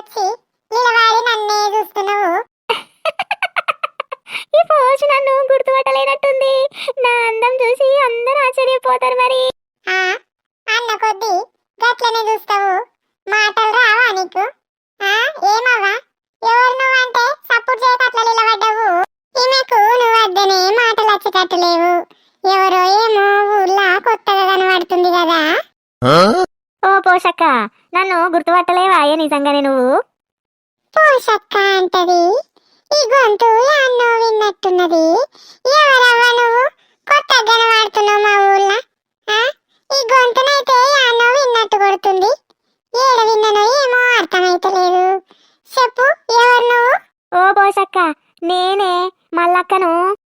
వచ్చి నిలబడి నన్నే చూస్తున్నావు. ఈ పోషు నన్ను గుర్తుపట్టలేనట్టుంది. నా అందం చూసి అందరూ ఆశ్చర్యపోతారు మరి. ఆ అన్న కొద్దీ గట్లనే చూస్తావు. మాటలు రావా నీకు? ఆ ఏమవ్వా? ఎవరు నువ్వంటే సపోర్ట్ చేయక అట్లా నిలబడ్డావు? ఈమెకు నువ్వు వద్దనే మాటలు వచ్చేటట్టు లేవు. ఎవరో ఏమో ఊర్లో కొత్తగా కనబడుతుంది కదా. పోషక్క. నన్ను గుర్తుపట్టలేవా అయ్యే నిజంగానే నువ్వు? పోషక్క అంటది. ఈ గొంతు అన్నో విన్నట్టున్నది. ఎవరవ్వ నువ్వు? కొత్తగా కనబడుతున్నావు మా ఊర్లో. ఆ? ఈ గొంతునైతే అన్నో విన్నట్టు కొడుతుంది. ఏడ విన్ననో ఏమో అర్థమైతలేదు చెప్పు ఎవరు నువ్వు? ఓ పోషక్క నేనే మల్లక్కను.